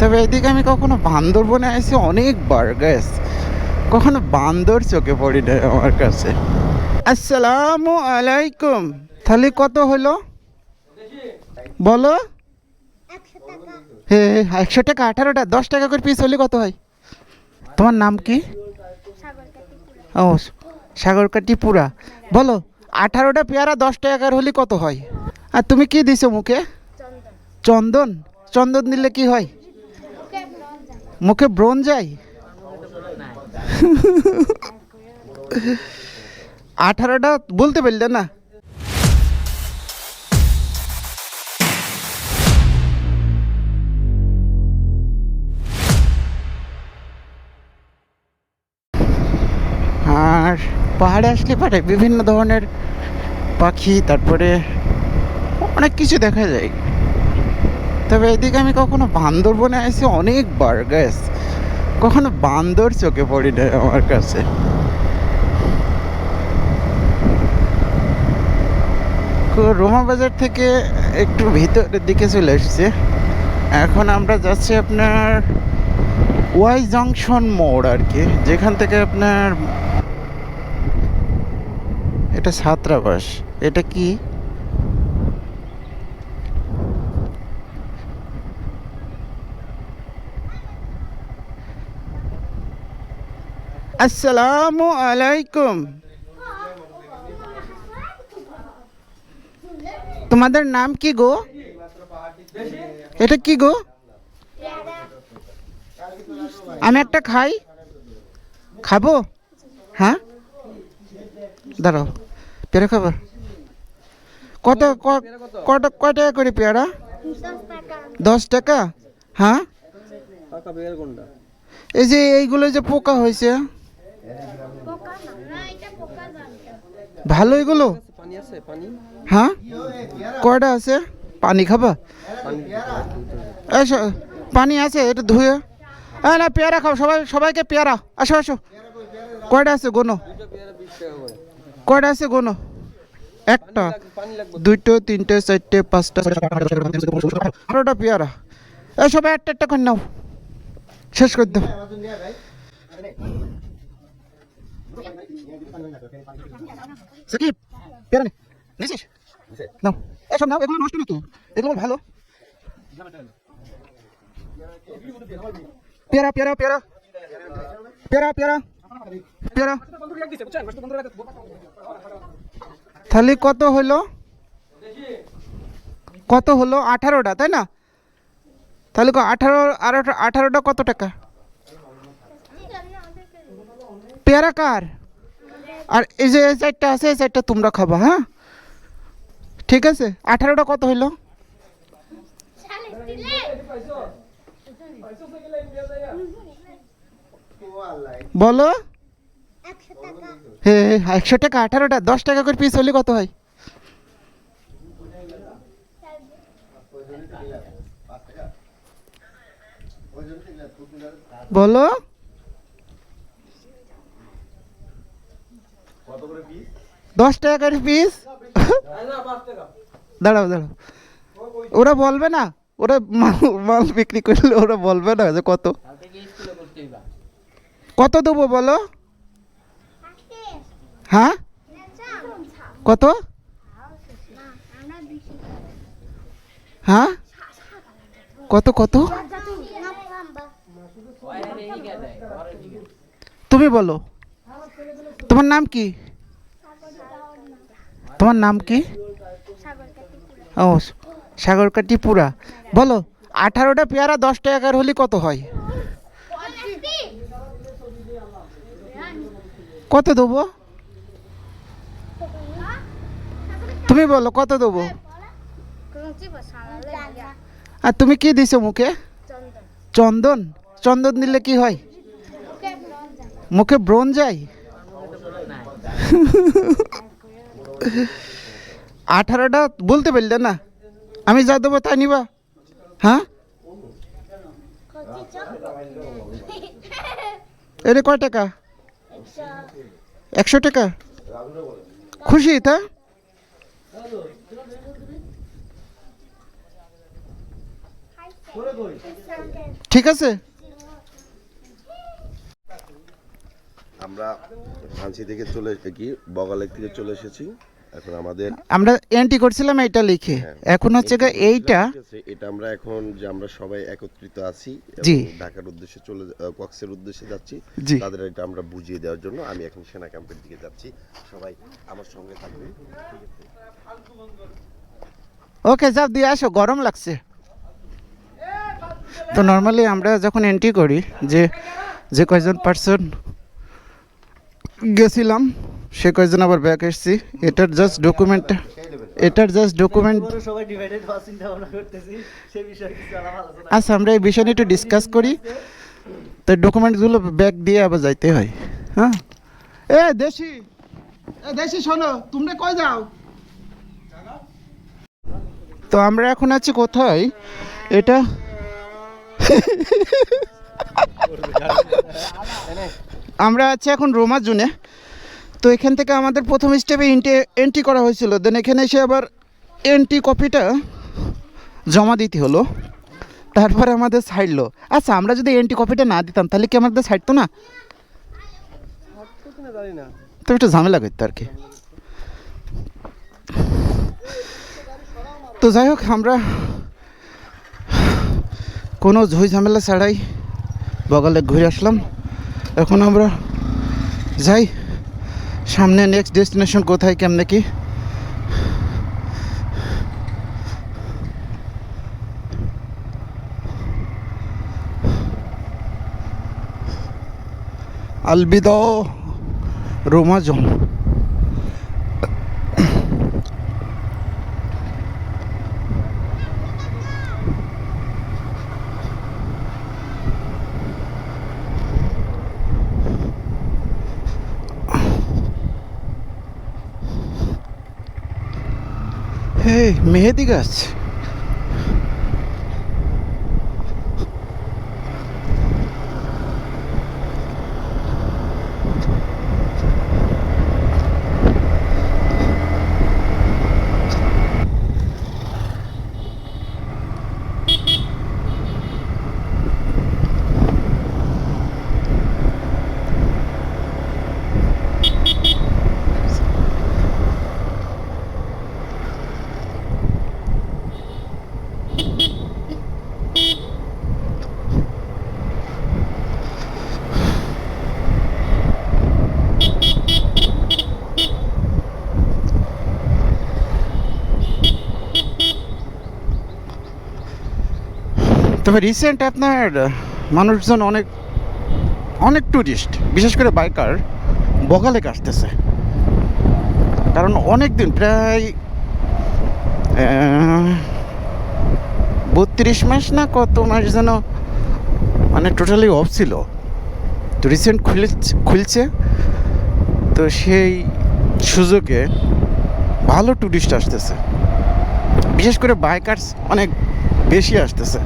তবে এদিকে আমি কখনো বান্দরবনে আসি অনেকবার গ্যাস কখনো বান্দর চোখে পড়ি না আমার কাছে। আসসালামু আলাইকুম। তাহলে কত হলো? বলো। হে একশো টাকা আঠারোটা, দশ টাকা করে পিস হলে কত হয়? তোমার নাম কি? ও সাগরকাটি পুরা বলো, আঠারোটা পেয়ারা, দশ টাকার হলে কত হয়? আর তুমি কি দিছো মুখে? চন্দন। চন্দন দিলে কি হয়? মুখে ব্রণ যায়? আঠারোটা বলতে পারলে না। আর পাহাড়ে আসলে পারে বিভিন্ন ধরনের পাখি, তারপরে অনেক কিছু দেখা যায়। তবে এদিকে আমি কখনো বান্দরবনে আসি অনেকবার গ্যাস কখনো বান্দর চোখে পড়ি না আমার কাছে। রোমা বাজার থেকে একটু ভিতরের দিকে চলে এসছে। এখন আমরা যাচ্ছি আপনার ওয়াই জংশন মোড় আর কি, যেখান থেকে আপনার, এটা ছাত্রাবাস, এটা কি? আসসালামু আলাইকুম। তোমাদের নাম কি গো? এটা কি গো? আমি একটা খাই। খাব? হ্যাঁ? দাঁড়াও পেয়ারা খাবার। কত ক- কত কয় টাকা করে পেয়ারা? দশ টাকা? হ্যাঁ? এই যে এইগুলো যে পোকা হয়েছে। ভালো এগুলো? হ্যাঁ? কয়টা আছে? পানি খাবা? পানি আছে, এটা ধুয়ে। হ্যাঁ না, পেয়ারা খাও, সবাই, সবাইকে পেয়ারা। আসো আসো। কয়টা আছে গোনো? কয়টা আছে গোনো? একটা, দুইটো, তিনটে, চারটে, পাঁচটা আঠারোটা পেয়ারা। এ সবাই একটা একটা করে নাও। শেষ করে দাও। সাকিব নিয়েছিস নাও। এসব নাও, এগুলো নষ্ট এগুলো ভালো। পেয়ারা পেয়ারা পেয়ারা পেয়ারা পেয়ারা তাহলে কত হলো? কত হলো? আঠারোটা, তাই না? তাহলে আঠারো আঠারোটা কত টাকা? পেয়ারা কার? আর এই যে এই চারটা আছে, এই চারটা তোমরা খাবা হ্যাঁ? ঠিক আছে? আঠারোটা কত হইল? বলো? হে একশো টাকা, আঠারোটা, দশ টাকা করে পিস হলে কত হয়? বলো? দশ টাকা করে পিস দাঁড়াও দাঁড়াও। ওরা বলবে না? ওরা মাল মাল বিক্রি করলে ওরা বলবে না যে কত? কত দেবো বলো? হ্যাঁ? কত? হ্যাঁ? কত কত? তুমি বলো। তোমার নাম কি? তোমার নাম কি? ও সাগরকাটি পুরা বলো, আঠারোটা পেয়ারা দশ টাকার হলে কত হয়? কত দেবো? তুমি বলো, কত দেবো? আর তুমি কি দিছো মুখে? চন্দন। চন্দন দিলে কি হয়? মুখে ব্রণ যায়? আঠারোটা বলতে পারলে না। আমি যা দেবো তাই নিবা। হ্যাঁ? এটা কয় টাকা? একশো টাকা? খুশি, তা? ঠিক আছে। আমরা ফান্সি থেকে চলে কি বগালেক থেকে চলে এসেছি। এখন আমাদের আমরা এন্ট্রি করছিলাম এইটা লিখে। এখন হচ্ছে গিয়ে এইটা এটা আমরা এখন যে আমরা সবাই একত্রিত আছি জি। ঢাকার উদ্দেশ্যে চলে কক্সের উদ্দেশ্যে যাচ্ছি তাদের এটা আমরা বুঝিয়ে দেওয়ার জন্য আমি এখন সেনা ক্যাম্পের দিকে যাচ্ছি। সবাই আমার সঙ্গে থাকবে। ওকে যাও দিয়ে আসো গরম লাগছে। তো নর্মালি আমরা যখন এন্ট্রি করি যে যে কয়জন পার্সন গেছিলাম সে কয়জন আবার ব্যাক এসছি? এটার জাস্ট ডকুমেন্ট এটার জাস্ট ডকুমেন্ট আচ্ছা আমরা এই বিষয় নিয়ে একটু ডিসকাস করি। তো ডকুমেন্টসগুলো ব্যাক দিয়ে আবার যাইতে হয়। হ্যাঁ? এ দেশি! এ দেশি শোনো তোমরা কই যাও? তো আমরা এখন আছি কোথায়? এটা আমরা আছি এখন রোমা জুনে। তো এখান থেকে আমাদের প্রথম স্টেপে এন্ট্রি এন্ট্রি করা হয়েছিল। দেন এখানে এসে আবার এন্ট্রি কপিটা জমা দিতে হলো। তারপরে আমাদের ছাড়লো আচ্ছা আমরা যদি এন্ট্রি কপিটা না দিতাম, তাহলে কি আমাদের ছাড়তো না? তো একটু ঝামেলা করতো আর কি। তো যাই হোক, আমরা কোনো ঝই ঝামেলা ছাড়াই বগালে ঘুরে আসলাম। এখন আমরা যাই। সামনে নেক্সট ডেস্টিনেশন কোথায় কেমনে কি? আলবিদ রোমাজম মেহেদি গাছ। তবে রিসেন্ট আপনার মানুষজন অনেক অনেক ট্যুরিস্ট বিশেষ করে বাইকার বগালে আসতেছে। কারণ অনেক দিন প্রায় বত্রিশ মাস না কত মাস যেন মানে টোটালি অফ ছিল। তো রিসেন্ট খুলে খুলছে। তো সেই সুযোগে ভালো ট্যুরিস্ট আসতেছে। বিশেষ করে বাইকার্স অনেক বেশি আসতেছে।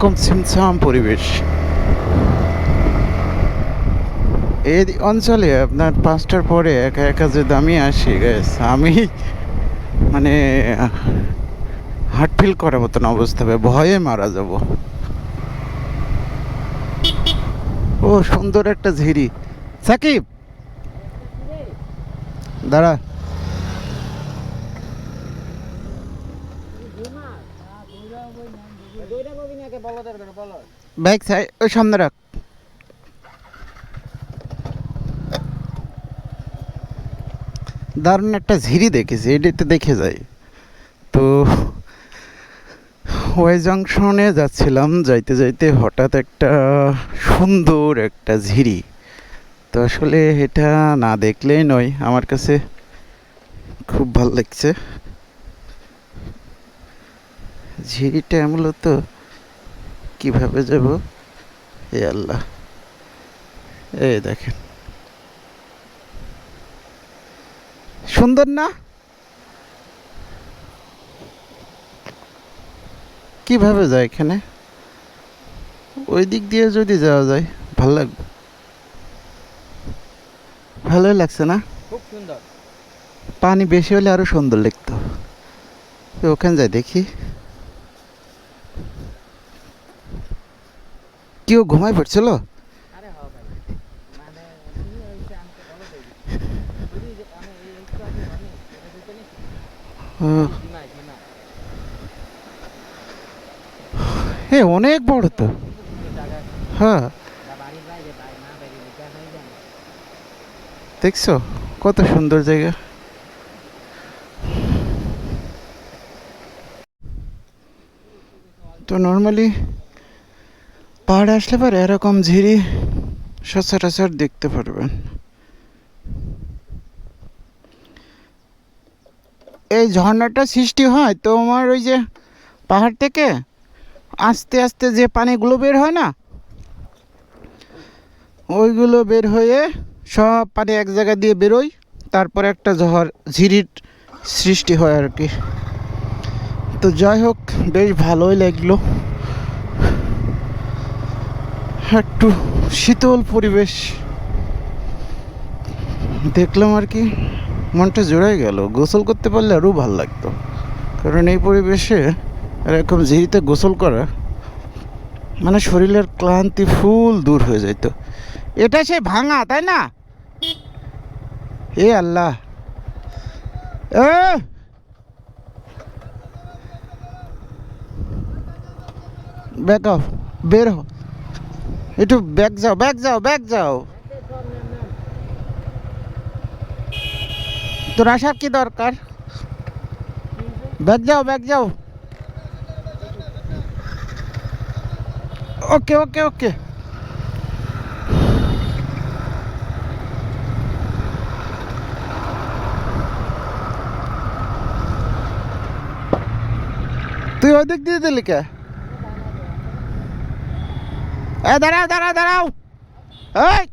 কীরকম ছিমছাম পরিবেশ। এই অঞ্চলে আপনার পাঁচটার পরে একা একা যদি দামি আসি গ্যাস আমি মানে হার্ট ফিল করার মতন অবস্থা হবে, ভয়ে মারা যাব। ও, সুন্দর একটা ঝিরি। সাকিব! দাঁড়া। ওই সামনে রাখ। দারুণ একটা ঝিরি দেখেছি, এটাতে দেখে যাই। তো, ওই জংশনে যাচ্ছিলাম, যাইতে যাইতে হঠাৎ একটা সুন্দর একটা ঝিরি। তো আসলে এটা না দেখলেই নয়, আমার কাছে খুব ভালো লাগছে। ঝিরিটা মূলত কীভাবে যাব? এ আল্লাহ। এই দেখেন। সুন্দর না? কীভাবে যায় এখানে? ওই দিক দিয়ে যদি যাওয়া যায় ভালো লাগবে। ভালোই লাগছে না? খুব সুন্দর। পানি বেশি হলে আরও সুন্দর লাগতো। ওখানে যাই দেখি কেউ ঘুমাই পড়ছিল আরে হও ভাই মানে তুমি হইছে আমাকে বলো দেখি বুঝি যে আমি এই একটু আগে আমি এটা দিতে নি ও, জিমা জিমা এ অনেক বড় তো। হ্যাঁ। হয়ে দেখছ কত সুন্দর জায়গা। তো নর্মালি পাহাড়ে আসলে পরে এরকম ঝিরি সচরাচর দেখতে পারবেন। এই ঝর্ণাটা সৃষ্টি হয় তোমার ওই যে পাহাড় থেকে? আস্তে আস্তে যে পানিগুলো বের হয় না? ওইগুলো বের হয়ে সব পানি এক জায়গা দিয়ে বেরোয়, তারপরে একটা ঝড়, ঝিরির সৃষ্টি হয় আর কি। তো যাই হোক, বেশ ভালোই লাগল। একটু শীতল পরিবেশ। দেখলাম আর কি, মনটা জোড়াই গেল। গোসল করতে পারলে আরও ভালো লাগতো। কারণ এই পরিবেশে এরকম ঝিরিতে গোসল করা মানে শরীরের ক্লান্তি ফুল দূর হয়ে যেত এটা সে ভাঙা, তাই না? এ আল্লাহ। এ! ব্যাক অফ বের হো। একটু ব্যাক যাও ব্যাক যাও ব্যাক যাও তোর আসার কি দরকার ব্যাক যাও ব্যাক যাও ওকে ওকে ওকে তুই ওদিক দিয়ে দিলি কে এ, দাঁড়াও দাঁড়াও দাঁড়াও। এই,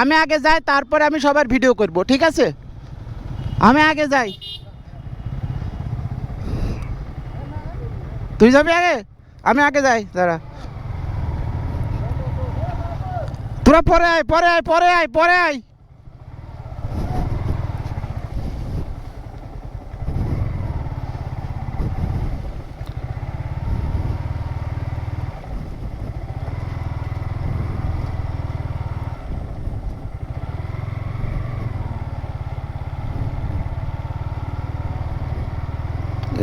আমি আগে যাই, তারপরে আমি সবার ভিডিও করব, ঠিক আছে? আমি আগে যাই। তুই যাবি আগে? আমি আগে যাই, দাঁড়া। তোরা পরে আয় পরে আয় পরে আয় পরে আয়।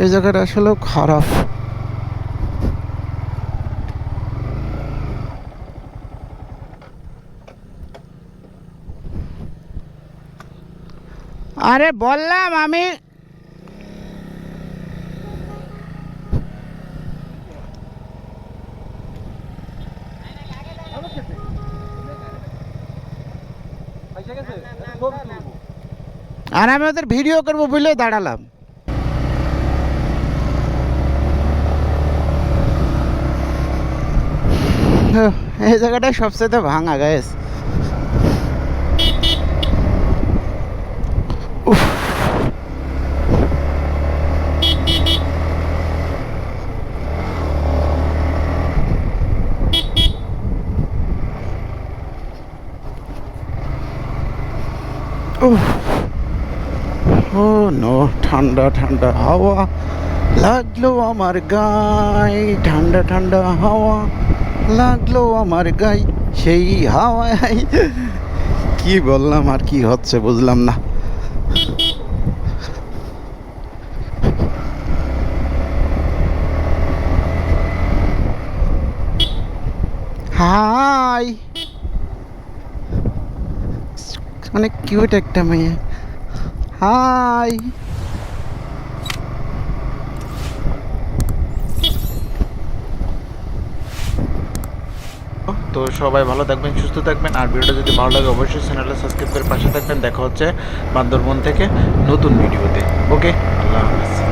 এই জায়গাটা আসলেও খারাপ। আরে বললাম আমি আর আমি ওদের ভিডিও করব বলেই দাঁড়ালাম। এই জায়গাটা সবচেয়ে ভাঙা গায়েস ও নো, ঠান্ডা ঠান্ডা হাওয়া লাগল আমার গায়ে। ঠান্ডা ঠান্ডা হাওয়া। লাগল আমার গায়ে সেই হাওয়ায়। কি বললাম আর কি হচ্ছে বুঝলাম না। হাই। অনেক কিউট একটা মেয়ে। হাই। তো সবাই ভালো থাকবেন, সুস্থ থাকবেন। আর ভিডিওটা যদি ভালো লাগে, অবশ্যই চ্যানেলটা সাবস্ক্রাইব করে পাশে থাকবেন। দেখা হচ্ছে বান্দরবন থেকে নতুন ভিডিওতে। ওকে, আল্লাহ হাফেজ।